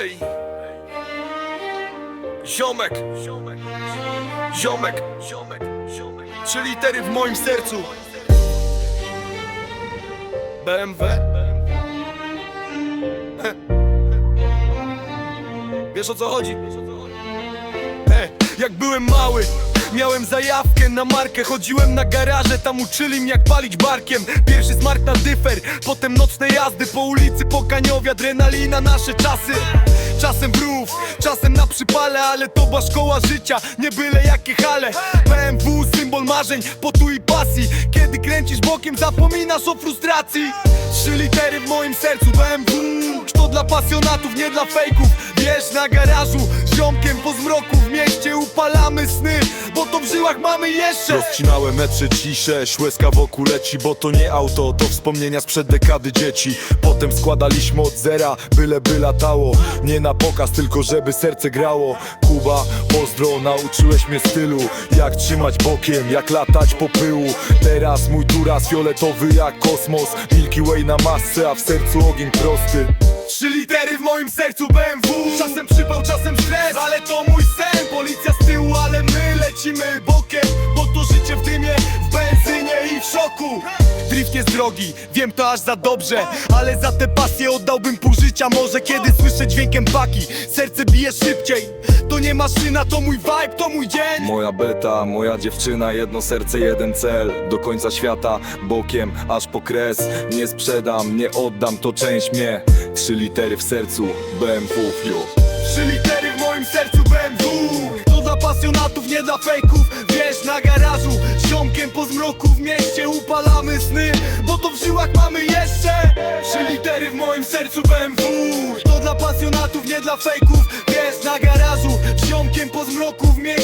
Ej! Ziomek! Ziomek! Ziomek Ziomek Ziomek Trzy litery w moim sercu. BMW. Wiesz o co chodzi? Ej, jak byłem mały Miałem zajawkę na markę Chodziłem na garaże, tam uczyli mnie jak palić barkiem. Pierwszy smark na dyfer Potem nocne jazdy po ulicy Pokaniowi Adrenalina, nasze czasy. Czasem brów, czasem na przypale Ale to była szkoła życia, nie byle jakie hale. BMW, symbol marzeń, potu i pasji. Kiedy kręcisz bokiem, zapominasz o frustracji. Trzy litery w moim sercu BMW To dla pasjonatów, nie dla fejków. Wiesz, na garażu, ziomkiem po zmroku W mieście upalamy sny, bo to w żyłach mamy jeszcze. Rozcinałem metrze ciszę, łezka wokół leci Bo to nie auto, to wspomnienia sprzed dekady dzieci. Potem składaliśmy od zera, byle by latało. Nie na pokaz, tylko żeby serce grało. Kuba, pozdro, nauczyłeś mnie stylu. Jak trzymać bokiem, jak latać po pyłu. Teraz mój turas fioletowy jak kosmos. Milky Way na masce, a w sercu ogień prosty Trzy litery w moim sercu BMW Czasem przypał, czasem stres, ale to mój sen. Policja z tyłu, ale my lecimy bokiem Bo to życie w dymie, w benzynie i w szoku. Drift jest drogi, wiem to aż za dobrze Ale za tę pasję oddałbym pół życia. Może kiedy słyszę dźwiękiem paki Serce bije szybciej To nie maszyna, to mój vibe, to mój dzień. Moja beta, moja dziewczyna, jedno serce, jeden cel. Do końca świata, bokiem, aż po kres. Nie sprzedam, nie oddam, to część mnie. Trzy litery w sercu, BMW. Trzy litery w moim sercu BMW To dla pasjonatów, nie dla fejków. Wiesz, na garażu, ziomkiem po zmroku W mieście upalamy sny, to w żyłach mamy jeszcze Trzy litery w moim sercu BMW To dla pasjonatów, nie dla fejków. Wiesz, na garażu, z ziomkiem po zmroku W mieście